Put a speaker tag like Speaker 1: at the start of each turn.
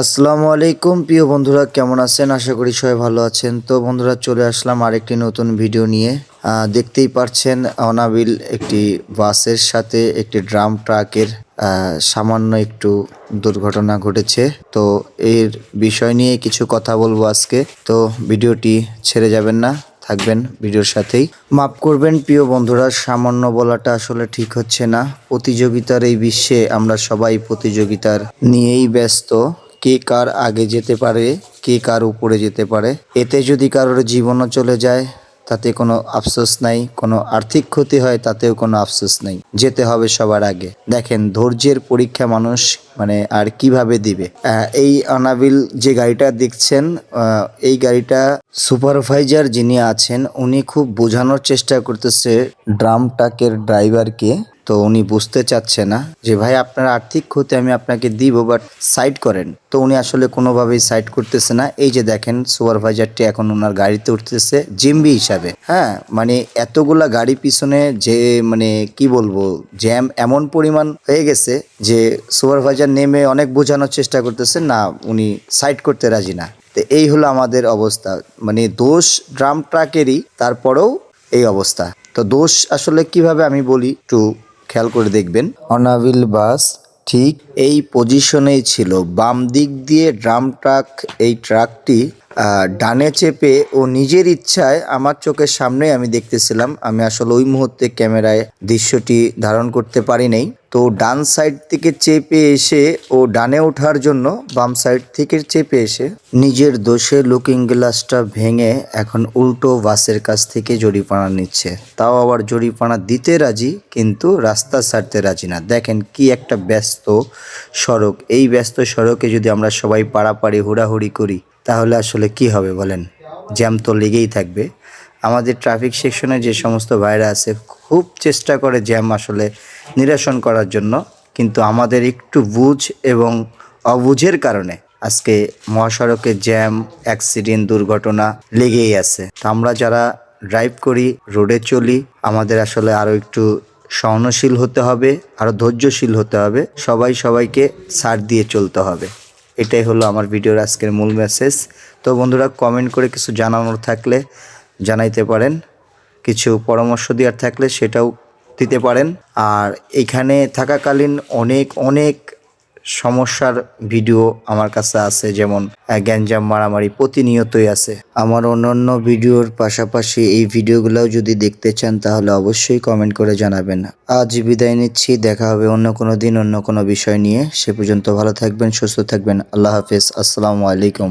Speaker 1: আসসালামু আলাইকুম, প্রিয় বন্ধুরা, কেমন আছেন? আশা করি সবাই ভালো আছেন। তো বন্ধুরা, চলে আসলাম আরেকটি নতুন ভিডিও নিয়ে। দেখতেই পারছেন, অনাবিল একটি বাসের সাথে একটি ড্রাম ট্রাকের সামান্য একটু দুর্ঘটনা ঘটেছে। তো এর বিষয় নিয়ে কিছু কথা বলব আজকে। তো ভিডিওটি ছেড়ে যাবেন না, থাকবেন ভিডিওর সাথেই। মাফ করবেন, প্রিয় বন্ধুরা, সামান্য বলাটা আসলে ঠিক হচ্ছে না। প্রতিযোগিতার এই বিশ্বে আমরা সবাই প্রতিযোগিতার নিয়েই ব্যস্ত। কে কার আগে যেতে পারে, কে কার উপরে যেতে পারে। এতে যদি কারোর জীবনও চলে যায়, তাতে কোনো আফসোস নাই, কোনো আর্থিক ক্ষতি হয়, তাতেও কোনো আফসোস নেই। যেতে হবে সবার আগে। দেখেন, ধৈর্যের পরীক্ষা মানুষ মানে আর কীভাবে দিবে? এই অনাবিল যে গাড়িটা দেখছেন এই গাড়িটা সুপারভাইজার যিনি আছেন, উনি খুব বোঝানোর চেষ্টা করতেছে ড্রাম ট্রাকের ড্রাইভারকে। তো উনি বুঝতে চাচ্ছে না যে, ভাই, আপনার আর্থিক ক্ষতি আমি আপনাকে দিব বাট সাইড করেন। তো উনি আসলে কোনোভাবেই সাইড করতেছে না। এই যে দেখেন সুপারভাইজারটি এখন ওনার গাড়িতে উঠতেছে, জিম্বি হিসাবে। হ্যাঁ মানে এতগুলা গাড়ি পিছনে যে মানে কি বলব, জ্যাম এমন পরিমাণ হয়ে গেছে যে সুপারভাইজার নেমে অনেক বোঝানোর চেষ্টা করতেছে, না, উনি সাইড করতে রাজি না। তো এই হলো আমাদের অবস্থা। মানে দোষ ড্রাম ট্রাকেরই, তারপরেও এই অবস্থা। তো দোষ আসলে কীভাবে আমি বলি একটু খেয়াল করে দেখবেন। অনাবিল বাস ঠিক এই পজিশনেই ছিল। বাম দিক দিয়ে ড্রাম ট্রাক এই ট্রাকটি ডানে চেপে ও নিজের ইচ্ছায় আমার চোখের সামনে আমি দেখতেছিলাম। আমি আসলে ওই মুহূর্তে ক্যামেরায় দৃশ্যটি ধারণ করতে পারি নাই। তো ডান সাইড থেকে চেপে এসে ও ডানে ওঠার জন্য বাম সাইড থেকে চেপে এসে নিজের দোষে লুকিং গ্লাসটা ভেঙে এখন উল্টো বাসের কাছ থেকে জরিপানা নিচ্ছে। তাও আবার জরিপানা দিতে রাজি, কিন্তু রাস্তা ছাড়তে রাজি না। দেখেন কি একটা ব্যস্ত সড়ক। এই ব্যস্ত সড়কে যদি আমরা সবাই পাড়াপাড়ি হুড়াহুড়ি করি, তাহলে আসলে কি হবে বলেন? জ্যাম তো লেগেই থাকবে। আমাদের ট্রাফিক সেকশনে যে সমস্ত ভাইরা আছে, খুব চেষ্টা করে জ্যাম আসলে নিরসন করার জন্য। কিন্তু আমাদের একটু বুঝ এবং অবুঝের কারণে আজকে মহাসড়কে জ্যাম অ্যাক্সিডেন্ট দুর্ঘটনা লেগেই আছে। তো আমরা যারা ড্রাইভ করি রোডে চলি, আমাদের আসলে আরও একটু সহনশীল হতে হবে আরও ধৈর্যশীল হতে হবে। সবাই সবাইকে ছাড় দিয়ে চলতে হবে। এটাই হলো আমার ভিডিওর আজকের মূল মেসেজ তো বন্ধুরা কমেন্ট করে কিছু জানানোর থাকলে জানাইতে পারেন। কিছু পরামর্শ দেওয়ার থাকলে সেটাও দিতে পারেন। আর এখানে থাকাকালীন অনেক অনেক সমস্যার ভিডিও আমার কাছে আছে, যেমন গ্যাঞ্জাম মারামারি প্রতিনিয়তই আছে। আমার অন্যান্য ভিডিওর পাশাপাশি এই ভিডিওগুলোও যদি দেখতে চান, তাহলে অবশ্যই কমেন্ট করে জানাবেন। আজ বিদায় নিচ্ছি, দেখা হবে অন্য কোনো দিন, অন্য কোনো বিষয় নিয়ে। সে পর্যন্ত ভালো থাকবেন, সুস্থ থাকবেন। আল্লাহ হাফিজ। আসসালামু আলাইকুম।